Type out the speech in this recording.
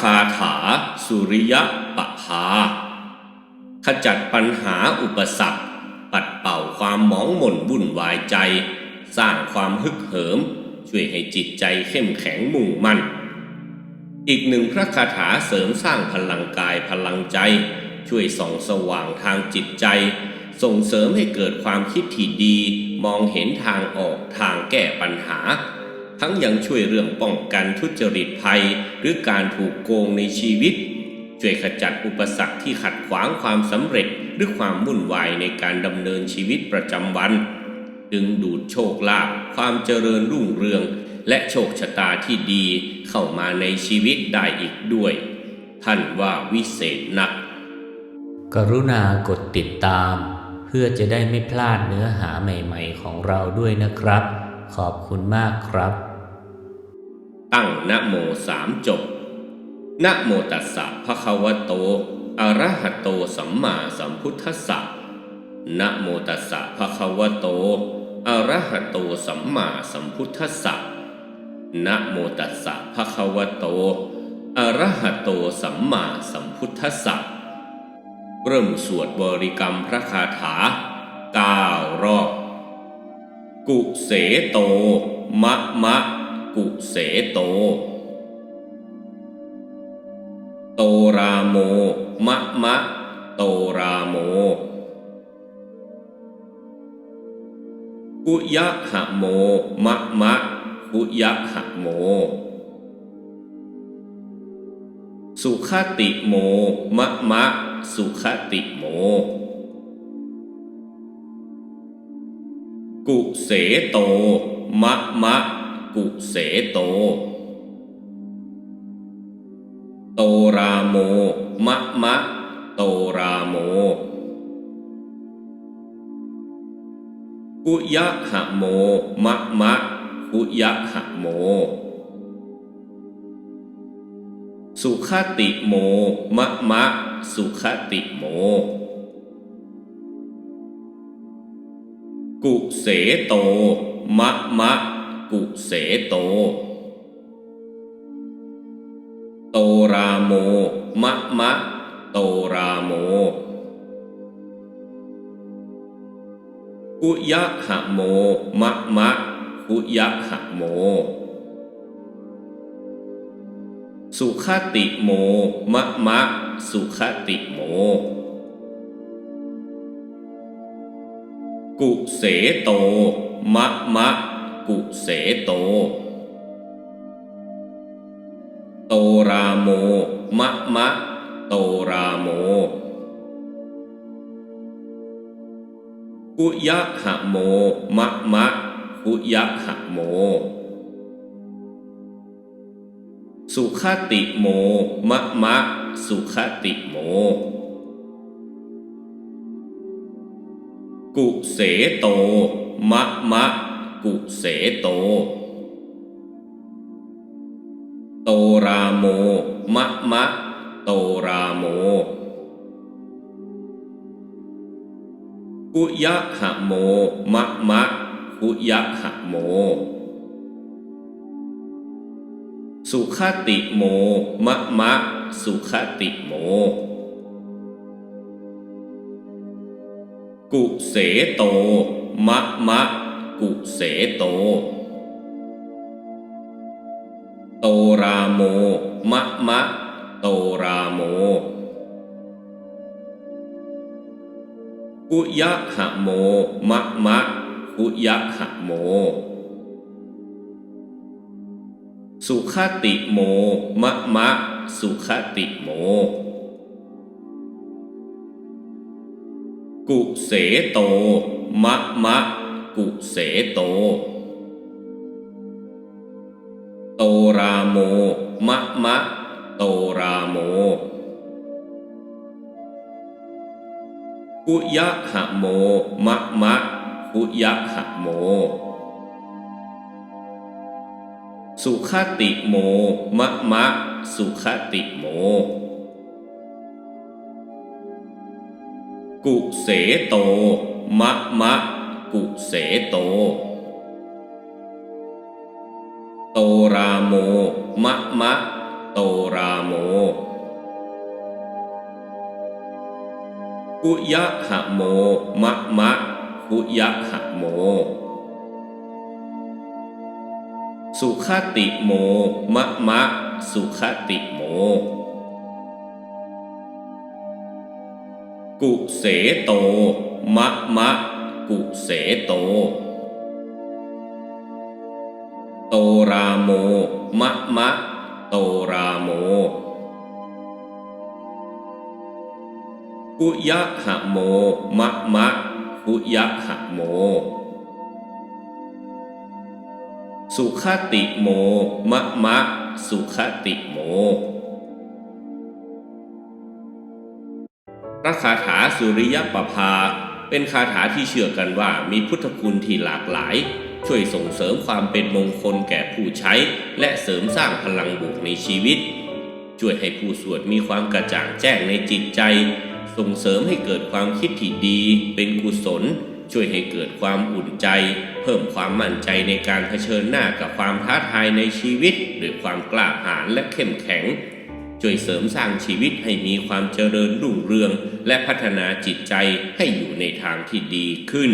คาถา สุริยปภาขจัดปัญหาอุปสรรค ปัดเป่าความหมองหม่นวุ่นวายใจ สร้างความฮึกเหิม ช่วยให้จิตใจเข้มแข็งมุ่งมั่น อีกหนึ่งพระคาถาเสริมสร้างพลังกายพลังใจ ช่วยส่องสว่างทางจิตใจ ส่งเสริมให้เกิดความคิดที่ดี มองเห็นทางออกทางแก้ปัญหา ทั้งยังช่วยเรื่องป้องกันทุจริตภัย หรือการถูกโกงในชีวิต ช่วยขจัดอุปสรรคที่ขัดขวางความสำเร็จหรือความวุ่นวายในการดำเนินชีวิตประจำวัน ดึงดูดโชคลาภความเจริญรุ่งเรือง และโชคชะตาที่ดีเข้ามาในชีวิตได้อีกด้วย ท่านว่าวิเศษนัก กรุณากดติดตาม เพื่อจะได้ไม่พลาดเนื้อหาใหม่ ๆ ของเราด้วยนะครับขอบคุณมากครับ ตั้งนะโมสามจบนะโมตัสสะภะคะวะโต อะระหะโตสัมมาสัมพุทธัสสะนะโมตัสสะภะคะวะโต อะระหะโตสัมมาสัมพุทธัสสะนะโมตัสสะภะคะวะโต อะระหะโตสัมมาสัมพุทธัสสะเริ่มสวดบริกรรมพระคาถาเก้ารอบ กุเสโต มะมะ กุเสโต โตราโม มะมะ โตราโม กุยะหะโม มะมะ กุยะหะโม สุขติโม มะมะ สุขติโมกุเสโต มะมะ กุเสโต โตราโม มะมะ โตราโม กุยะหะโม มะมะ กุยะหะโม สุขติโม มะมะ สุขติโมกุเสโต มะมะ กุเสโต โตราโม มะมะ โตราโม กุยะหะโม มะมะ กุยะหะโม สุขติโม มะมะ สุขติโมกุเสโต มะมะ กุเสโต โตราโม มะมะ โตราโม กุยะหะโม มะมะ กุยะหะโม สุขติโม มะมะ สุขติโมกุเสโต มะมะ กุเสโต โตราโม มะมะ โตราโม กุยะหะโม มะมะ กุยะหะโม สุขติโม มะมะ สุขติโมกุเสโต มะมะ กุเสโต โตราโม มะมะ โตราโม กุยะหะโม มะมะ กุยะหะโม สุขติโม มะมะ สุขติโมกุเสโต มะมะ กุเสโต โตราโม มะมะ โตราโม กุยะหะโม มะมะ กุยะหะโม สุขติโม มะมะ สุขติโมกุเสโต มะมะ กุเสโต โตราโม มะมะ โตราโม กุยะหะโม มะมะ กุยะหะโม สุขติโม มะมะ สุขติโมกุเสโต มะมะ กุเสโต โตราโม มะมะ โตราโม กุยะหะโม มะมะ กุยะหะโม สุขติโม มะมะ สุขติโมพระคาถาสุริยปภา เป็นคาถาที่เชื่อกันว่ามีพุทธคุณที่หลากหลาย ช่วยส่งเสริมความเป็นมงคลแก่ผู้ใช้ และเสริมสร้างพลังบวกในชีวิต ช่วยให้ผู้สวดมีความกระจ่างแจ้งในจิตใจ ส่งเสริมให้เกิดความคิดที่ดี เป็นกุศล ช่วยให้เกิดความอุ่นใจ เพิ่มความมั่นใจในการเผชิญหน้ากับความท้าทายในชีวิตด้วยความกล้าหาญและเข้มแข็ง ช่วยเสริมสร้างชีวิตให้มีความเจริญรุ่งเรือง และพัฒนาจิตใจให้อยู่ในทางที่ดีขึ้น